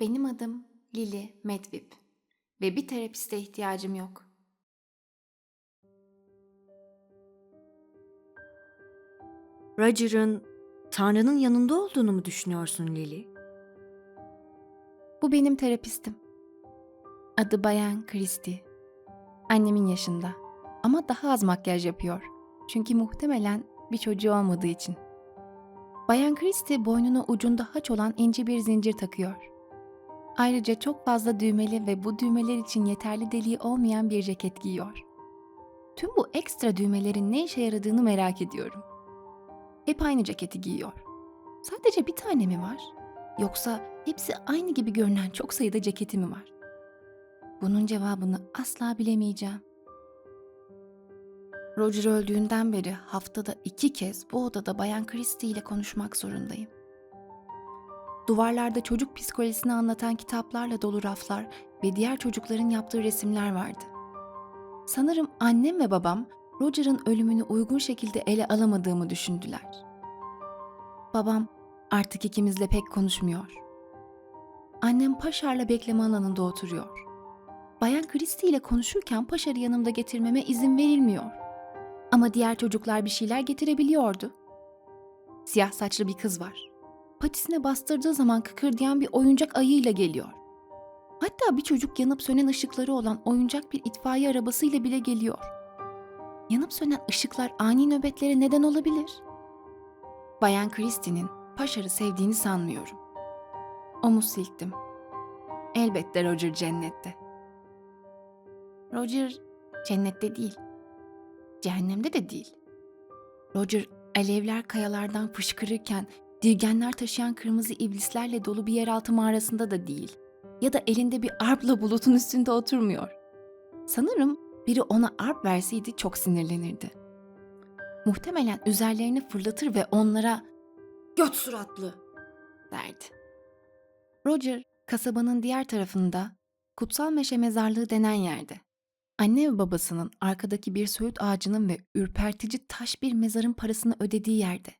Benim adım Lily Medvip ve bir terapiste ihtiyacım yok. Roger'ın Tanrı'nın yanında olduğunu mu düşünüyorsun Lily? Bu benim terapistim. Adı Bayan Christie. Annemin yaşında ama daha az makyaj yapıyor. Çünkü muhtemelen bir çocuğu olmadığı için. Bayan Christie boynuna ucunda haç olan ince bir zincir takıyor. Ayrıca çok fazla düğmeli ve bu düğmeler için yeterli deliği olmayan bir ceket giyiyor. Tüm bu ekstra düğmelerin ne işe yaradığını merak ediyorum. Hep aynı ceketi giyiyor. Sadece bir tane mi var? Yoksa hepsi aynı gibi görünen çok sayıda ceketi mi var? Bunun cevabını asla bilemeyeceğim. Roger öldüğünden beri haftada iki kez bu odada Bayan Christie ile konuşmak zorundayım. Duvarlarda çocuk psikolojisini anlatan kitaplarla dolu raflar ve diğer çocukların yaptığı resimler vardı. Sanırım annem ve babam Roger'ın ölümünü uygun şekilde ele alamadığımı düşündüler. Babam artık ikimizle pek konuşmuyor. Annem Paşar'la bekleme alanında oturuyor. Bayan Christie ile konuşurken Paşar'ı yanımda getirmeme izin verilmiyor. Ama diğer çocuklar bir şeyler getirebiliyordu. Siyah saçlı bir kız var. Patisine bastırdığı zaman kıkırdayan bir oyuncak ayıyla geliyor. Hatta bir çocuk yanıp sönen ışıkları olan oyuncak bir itfaiye arabasıyla bile geliyor. Yanıp sönen ışıklar ani nöbetlere neden olabilir. Bayan Christie'nin Paşar'ı sevdiğini sanmıyorum. Omuz silktim. Elbette Roger cennette. Roger cennette değil. Cehennemde de değil. Roger alevler kayalardan fışkırırken dirgenler taşıyan kırmızı iblislerle dolu bir yeraltı mağarasında da değil. Ya da elinde bir arpla bulutun üstünde oturmuyor. Sanırım biri ona arp verseydi çok sinirlenirdi. Muhtemelen üzerlerini fırlatır ve onlara "Göt suratlı!" derdi. Roger, kasabanın diğer tarafında Kutsal Meşe Mezarlığı denen yerde. Anne ve babasının arkadaki bir söğüt ağacının ve ürpertici taş bir mezarın parasını ödediği yerde.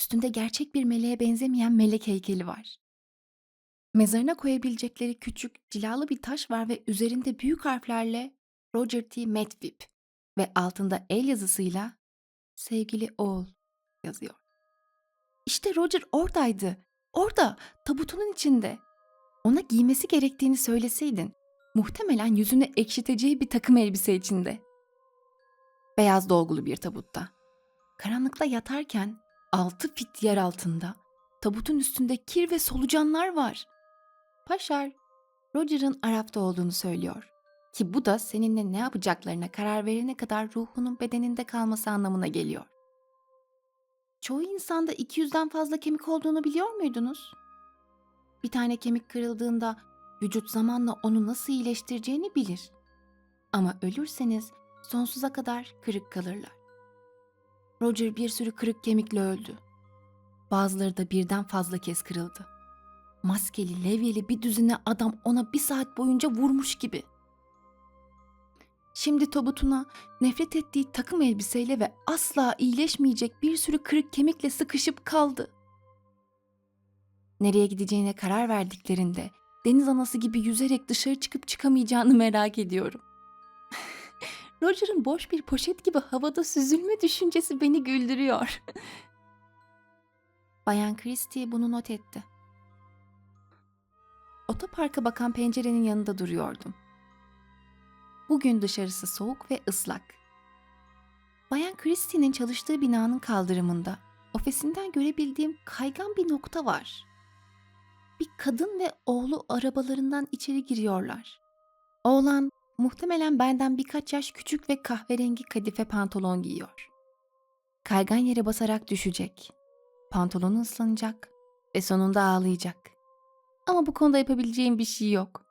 Üstünde gerçek bir meleğe benzemeyen melek heykeli var. Mezarına koyabilecekleri küçük, cilalı bir taş var ve üzerinde büyük harflerle Roger T. Medvip ve altında el yazısıyla sevgili oğul yazıyor. İşte Roger oradaydı. Orada, tabutunun içinde. Ona giymesi gerektiğini söyleseydin, muhtemelen yüzünü ekşiteceği bir takım elbise içinde. Beyaz dolgulu bir tabutta. Karanlıkta yatarken altı fit yer altında tabutun üstünde kir ve solucanlar var. Paşar, Roger'ın Arap'ta olduğunu söylüyor. Ki bu da seninle ne yapacaklarına karar verene kadar ruhunun bedeninde kalması anlamına geliyor. Çoğu insanda 200'den fazla kemik olduğunu biliyor muydunuz? Bir tane kemik kırıldığında vücut zamanla onu nasıl iyileştireceğini bilir. Ama ölürseniz sonsuza kadar kırık kalırlar. Roger bir sürü kırık kemikle öldü. Bazıları da birden fazla kez kırıldı. Maskeli, levyeli bir düzine adam ona bir saat boyunca vurmuş gibi. Şimdi tabutuna nefret ettiği takım elbiseyle ve asla iyileşmeyecek bir sürü kırık kemikle sıkışıp kaldı. Nereye gideceğine karar verdiklerinde deniz anası gibi yüzerek dışarı çıkıp çıkamayacağını merak ediyorum. Roger'ın boş bir poşet gibi havada süzülme düşüncesi beni güldürüyor. Bayan Christie bunu not etti. Otoparka bakan pencerenin yanında duruyordum. Bugün dışarısı soğuk ve ıslak. Bayan Christie'nin çalıştığı binanın kaldırımında ofisinden görebildiğim kaygan bir nokta var. Bir kadın ve oğlu arabalarından içeri giriyorlar. Oğlan muhtemelen benden birkaç yaş küçük ve kahverengi kadife pantolon giyiyor. Kaygan yere basarak düşecek. Pantolonu ıslanacak ve sonunda ağlayacak. Ama bu konuda yapabileceğim bir şey yok.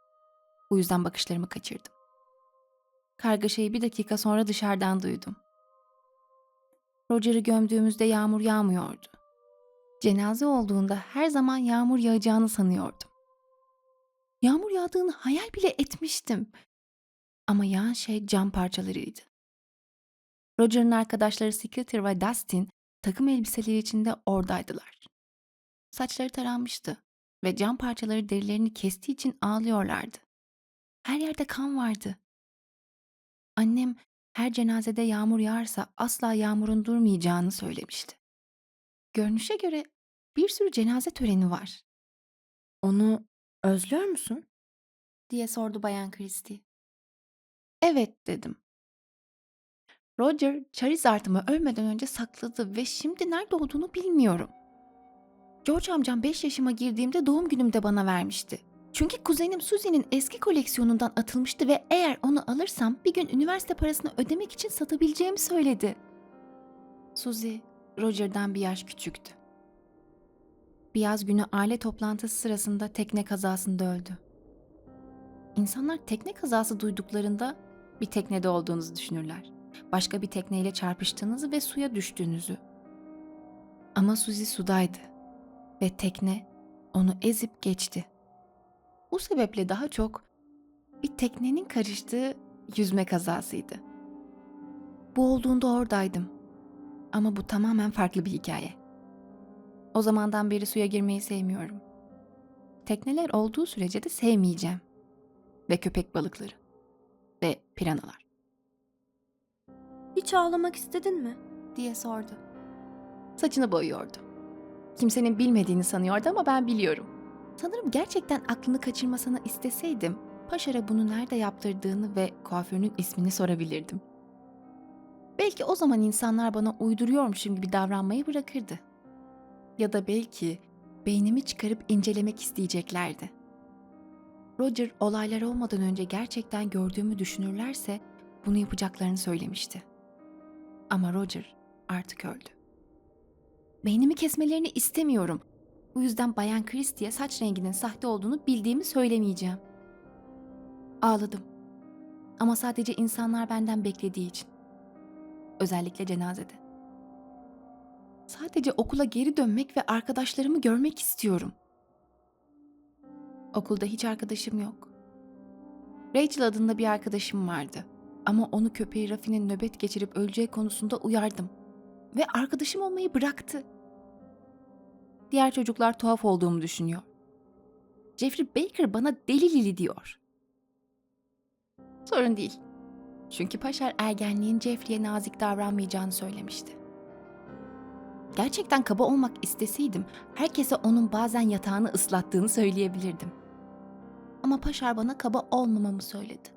Bu yüzden bakışlarımı kaçırdım. Kargaşayı bir dakika sonra dışarıdan duydum. Roger'ı gömdüğümüzde yağmur yağmıyordu. Cenaze olduğunda her zaman yağmur yağacağını sanıyordum. Yağmur yağdığını hayal bile etmiştim. Ama yağan şey cam parçalarıydı. Roger'ın arkadaşları Skeeter ve Dustin takım elbiseleri içinde oradaydılar. Saçları taranmıştı ve cam parçaları derilerini kestiği için ağlıyorlardı. Her yerde kan vardı. Annem her cenazede yağmur yağarsa asla yağmurun durmayacağını söylemişti. Görünüşe göre bir sürü cenaze töreni var Onu özlüyor musun? diye sordu Bayan Christie. Evet dedim. Roger, Charizard'ımı ölmeden önce sakladı ve şimdi nerede olduğunu bilmiyorum. George amcam 5 yaşıma girdiğimde doğum günümde bana vermişti. Çünkü kuzenim Susie'nin eski koleksiyonundan atılmıştı ve eğer onu alırsam bir gün üniversite parasını ödemek için satabileceğimi söyledi. Susie, Roger'dan bir yaş küçüktü. Bir yaz günü aile toplantısı sırasında tekne kazasında öldü. İnsanlar tekne kazası duyduklarında bir teknede olduğunuzu düşünürler. Başka bir tekneyle çarpıştığınızı ve suya düştüğünüzü. Ama Suzy sudaydı ve tekne onu ezip geçti. Bu sebeple daha çok bir teknenin karıştığı yüzme kazasıydı. Bu olduğunda oradaydım. Ama bu tamamen farklı bir hikaye. O zamandan beri suya girmeyi sevmiyorum. Tekneler olduğu sürece de sevmeyeceğim ve köpek balıkları ve piranalar Hiç ağlamak istedin mi? diye sordu. Saçını boyuyordu. Kimsenin bilmediğini sanıyordu ama ben biliyorum. Sanırım gerçekten aklını kaçırmasını isteseydim, Paşar'a bunu nerede yaptırdığını ve kuaförünün ismini sorabilirdim. Belki o zaman insanlar bana uyduruyormuşum gibi davranmayı bırakırdı. Ya da belki beynimi çıkarıp incelemek isteyeceklerdi. Roger olaylar olmadan önce gerçekten gördüğümü düşünürlerse bunu yapacaklarını söylemişti. Ama Roger artık öldü. Beynimi kesmelerini istemiyorum. Bu yüzden Bayan Christie'ye saç renginin sahte olduğunu bildiğimi söylemeyeceğim. Ağladım. Ama sadece insanlar benden beklediği için. Özellikle cenazede. Sadece okula geri dönmek ve arkadaşlarımı görmek istiyorum. Okulda hiç arkadaşım yok. Rachel adında bir arkadaşım vardı. Ama onu köpeği Rafi'nin nöbet geçirip öleceği konusunda uyardım. Ve arkadaşım olmayı bıraktı. Diğer çocuklar tuhaf olduğumu düşünüyor. Jeffrey Baker bana deli Lili diyor. Sorun değil. Çünkü Paşar ergenliğin Jeffrey'e nazik davranmayacağını söylemişti. Gerçekten kaba olmak isteseydim herkese onun bazen yatağını ıslattığını söyleyebilirdim. Ama Paşar bana kaba olmamamı söyledi.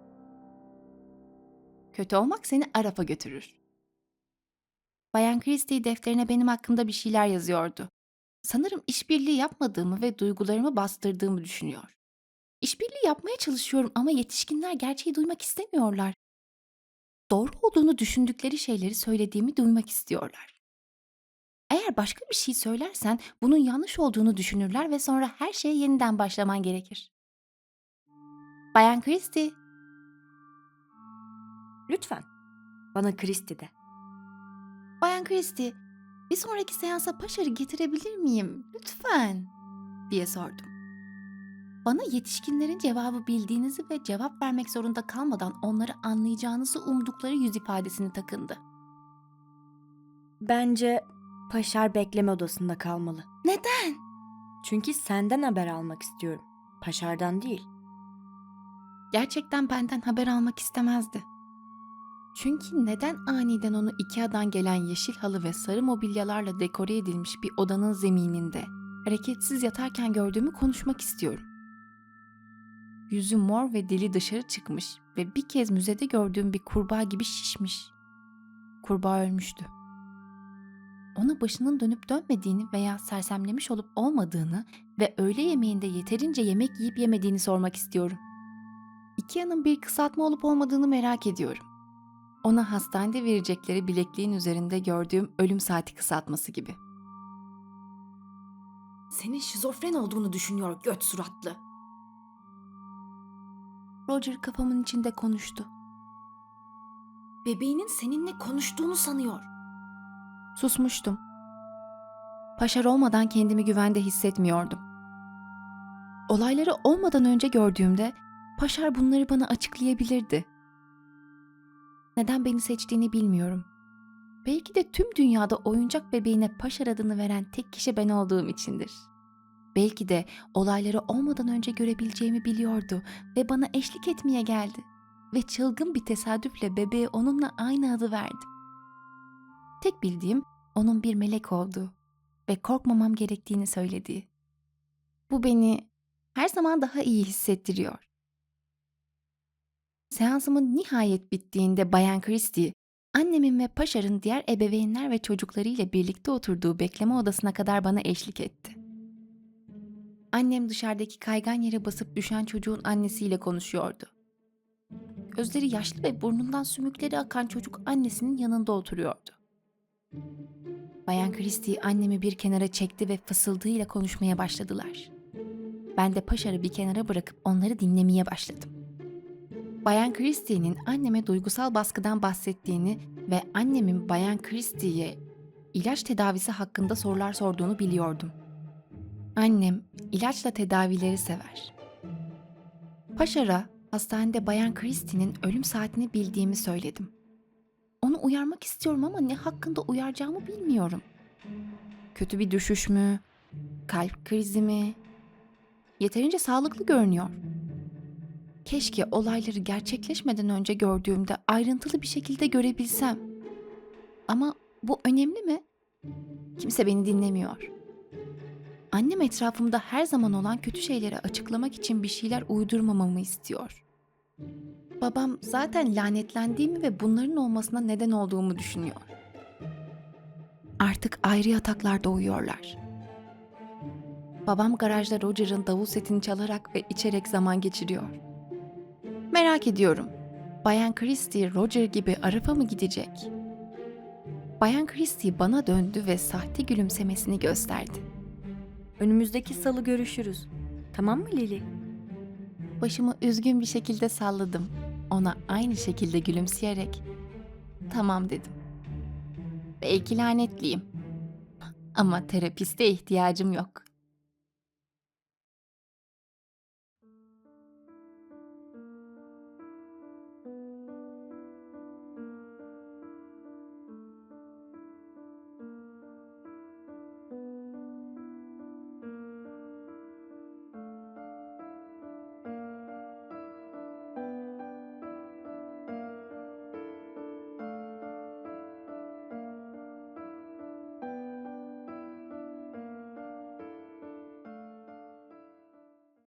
Kötü olmak seni Araf'a götürür. Bayan Christie defterine benim hakkımda bir şeyler yazıyordu. Sanırım işbirliği yapmadığımı ve duygularımı bastırdığımı düşünüyor. İşbirliği yapmaya çalışıyorum ama yetişkinler gerçeği duymak istemiyorlar. Doğru olduğunu düşündükleri şeyleri söylediğimi duymak istiyorlar. Eğer başka bir şey söylersen bunun yanlış olduğunu düşünürler ve sonra her şeye yeniden başlaman gerekir. Bayan Christie, Lütfen. Bana Christie de. Bayan Christie, bir sonraki seansa Paşar'ı getirebilir miyim? Lütfen, diye sordum. Bana yetişkinlerin cevabı bildiğinizi ve cevap vermek zorunda kalmadan onları anlayacağınızı umdukları yüz ifadesini takındı. Bence Paşar bekleme odasında kalmalı. Neden? Çünkü senden haber almak istiyorum. Paşar'dan değil. Gerçekten benden haber almak istemezdi. Çünkü neden aniden onu Ikea'dan gelen yeşil halı ve sarı mobilyalarla dekore edilmiş bir odanın zemininde hareketsiz yatarken gördüğümü konuşmak istiyorum. Yüzü mor ve dili dışarı çıkmış ve bir kez müzede gördüğüm bir kurbağa gibi şişmiş. Kurbağa ölmüştü. Ona başının dönüp dönmediğini veya sersemlemiş olup olmadığını ve öğle yemeğinde yeterince yemek yiyip yemediğini sormak istiyorum. Ikea'nın bir kısaltma olup olmadığını merak ediyorum. Ona hastanede verecekleri bilekliğin üzerinde gördüğüm ölüm saati kısaltması gibi. Senin şizofren olduğunu düşünüyor göt suratlı. Roger kafamın içinde konuştu. Bebeğinin seninle konuştuğunu sanıyor. Susmuştum. Paşar olmadan kendimi güvende hissetmiyordum. Olayları olmadan önce gördüğümde Paşar bunları bana açıklayabilirdi. Neden beni seçtiğini bilmiyorum. Belki de tüm dünyada oyuncak bebeğine Paşar adını veren tek kişi ben olduğum içindir. Belki de olayları olmadan önce görebileceğimi biliyordu ve bana eşlik etmeye geldi. Ve çılgın bir tesadüfle bebeğe onunla aynı adı verdim. Tek bildiğim onun bir melek olduğu ve korkmamam gerektiğini söylediği. Bu beni her zaman daha iyi hissettiriyor. Seansımın nihayet bittiğinde Bayan Christie, annemin ve Paşar'ın diğer ebeveynler ve çocuklarıyla birlikte oturduğu bekleme odasına kadar bana eşlik etti. Annem dışarıdaki kaygan yere basıp düşen çocuğun annesiyle konuşuyordu. Gözleri yaşlı ve burnundan sümükleri akan çocuk annesinin yanında oturuyordu. Bayan Christie annemi bir kenara çekti ve fısıldığıyla konuşmaya başladılar. Ben de Paşar'ı bir kenara bırakıp onları dinlemeye başladım. Bayan Christie'nin anneme duygusal baskıdan bahsettiğini ve annemin Bayan Christie'ye ilaç tedavisi hakkında sorular sorduğunu biliyordum. Annem ilaçla tedavileri sever. Paşar'a hastanede Bayan Christie'nin ölüm saatini bildiğimi söyledim. Onu uyarmak istiyorum ama ne hakkında uyaracağımı bilmiyorum. Kötü bir düşüş mü? Kalp krizi mi? Yeterince sağlıklı görünüyor. Keşke olayları gerçekleşmeden önce gördüğümde ayrıntılı bir şekilde görebilsem. Ama bu önemli mi? Kimse beni dinlemiyor. Annem etrafımda her zaman olan kötü şeyleri açıklamak için bir şeyler uydurmamamı istiyor. Babam zaten lanetlendiğimi ve bunların olmasına neden olduğumu düşünüyor. Artık ayrı yataklarda uyuyorlar. Babam garajda Roger'ın davul setini çalarak ve içerek zaman geçiriyor. Merak ediyorum. Bayan Christie Roger gibi Arap'a mı gidecek? Bayan Christie bana döndü ve sahte gülümsemesini gösterdi. Önümüzdeki salı görüşürüz. Tamam mı Lili? Başımı üzgün bir şekilde salladım. Ona aynı şekilde gülümseyerek tamam dedim. Belki lanetliyim. Ama terapiste ihtiyacım yok.